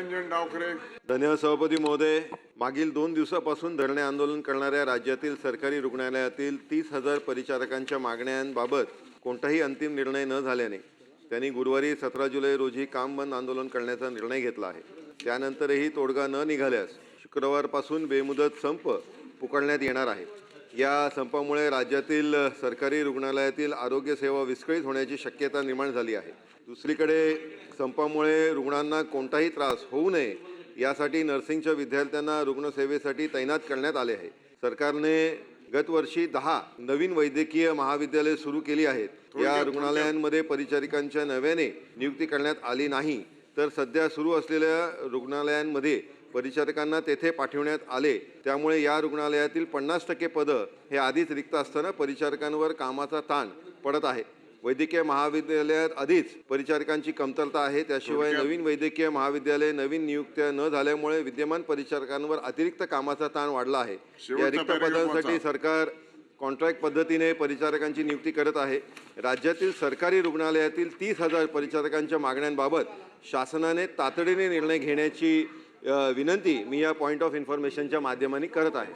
निरंजन डावखरे. धन्यवाद सभापती महोदय. मागील दोन दिवसापासून धरणे आंदोलन करणाऱ्या राज्यातील सरकारी रुग्णालयातील तीस हजार परिचारकांच्या मागण्यांबाबत कोणताही अंतिम निर्णय न झाल्याने त्यांनी गुरुवारी सतरा जुलै रोजी काम बंद आंदोलन करण्याचा निर्णय घेतला आहे. त्यानंतरही तोडगा न निघाल्यास शुक्रवारपासून बेमुदत संप पुकारण्यात येणार आहे. या संपामुळे राज्यातील सरकारी रुग्णालयातील आरोग्य सेवा विस्कळीत होण्याची शक्यता निर्माण झाली आहे. दुसरीकडे संपामुळे रुग्णांना कोणताही त्रास होऊ नये यासाठी नर्सिंगच्या विद्यार्थ्यांना रुग्णसेवेसाठी तैनात करण्यात आले आहे. सरकारने गतवर्षी दहा नवीन वैद्यकीय महाविद्यालये सुरू केली आहेत. या रुग्णालयांमध्ये परिचारिकांच्या नव्याने नियुक्ती करण्यात आली नाही. तर सध्या सुरू असलेल्या रुग्णालयांमध्ये परिचारकांना तेथे पाठवण्यात आले. त्यामुळे या रुग्णालयातील पन्नास टक्के पदं हे आधीच रिक्त असताना परिचारकांवर कामाचा ताण पडत आहे. वैद्यकीय महाविद्यालयात आधीच परिचारकांची कमतरता आहे. त्याशिवाय नवीन वैद्यकीय महाविद्यालय नवीन नियुक्त्या न झाल्यामुळे विद्यमान परिचारकांवर अतिरिक्त कामाचा ताण वाढला आहे. या रिक्त पदांसाठी. सरकार कॉन्ट्रॅक्ट पद्धतीने परिचारकांची नियुक्ती करत आहे. राज्यातील सरकारी रुग्णालयातील तीस हजार परिचारकांच्या मागण्यांबाबत शासनाने तातडीने निर्णय घेण्याची विनंती मी या पॉईंट ऑफ इन्फॉर्मेशनच्या माध्यमाने करत आहे.